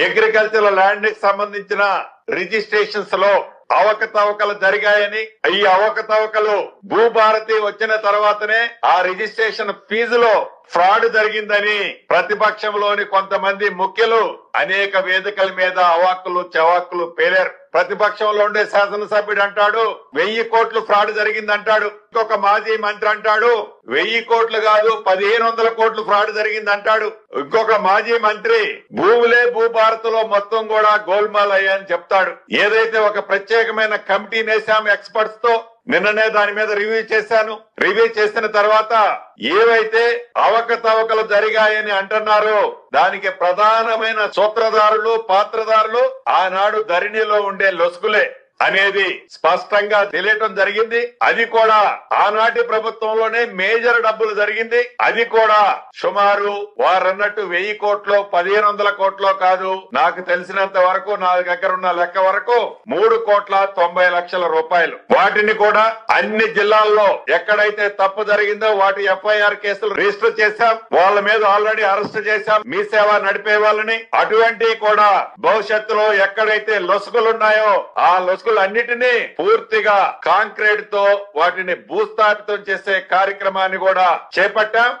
Agriculture ల్యాండ్కి సంబంధించిన రిజిస్ట్రేషన్స్లో అవకతవకలు జరిగాయని ఈ అవకతవకలు భూభారతి వచ్చిన తర్వాతనే ఆ రిజిస్ట్రేషన్ ఫీజులో ఫ్రాడ్ జరిగిందని ప్రతిపక్షంలోని కొంతమంది ముఖ్యులు అనేక వేదికల మీద అవాక్కులు చవాక్కులు పేలారు. ప్రతిపక్షంలో ఉండే శాసనసభ్యుడు అంటాడు వెయ్యి కోట్లు ఫ్రాడ్ జరిగిందంటాడు. ఇంకొక మాజీ మంత్రి అంటాడు వెయ్యి కోట్లు కాదు పదిహేను వందల కోట్లు ఫ్రాడ్ జరిగింది అంటాడు ఇంకొక మాజీ మంత్రి భూములే భూభారత్లో మొత్తం కూడా గోల్మాల్ అయ్యాయని చెప్తాడు. ఏదైతే ఒక ప్రత్యేకమైన కమిటీ నేసాం ఎక్స్పర్ట్స్తో నిన్ననే దాని మీద రివ్యూ చేశాను. రివ్యూ చేసిన తర్వాత ఏవైతే అవకతవకలు జరిగాయని అంటున్నారో దానికి ప్రధానమైన సూత్రధారులు పాత్రధారులు ఆనాడు ధరణిలో ఉండే లొసుకులే. అనేది స్పష్టంగా తెలియటం జరిగింది. అది కూడా ఆనాటి ప్రభుత్వంలోనే మేజర్ డబ్బులు జరిగింది. అది కూడా సుమారు వారన్నట్టు వెయ్యి కోట్లు పదిహేను వందల కోట్లో కాదు. నాకు తెలిసినంత వరకు నా దగ్గర ఉన్న లెక్క వరకు మూడు కోట్ల తొంభై లక్షల రూపాయలు. వాటిని కూడా అన్ని జిల్లాల్లో ఎక్కడైతే తప్పు జరిగిందో వాటి ఎఫ్ఐఆర్ కేసులు రిజిస్టర్ చేశాం. వాళ్ళ మీద ఆల్రెడీ అరెస్ట్ చేశాం. మీ సేవ నడిపే వాళ్ళని. అటువంటి కూడా భవిష్యత్తులో ఎక్కడైతే లొసుగులు ఉన్నాయో ఆ లొసుగు అన్నిటినీ పూర్తిగా కాంక్రీట్తో వాటిని భూస్థాపితం చేసే కార్యక్రమాన్ని కూడా చేపట్టాం.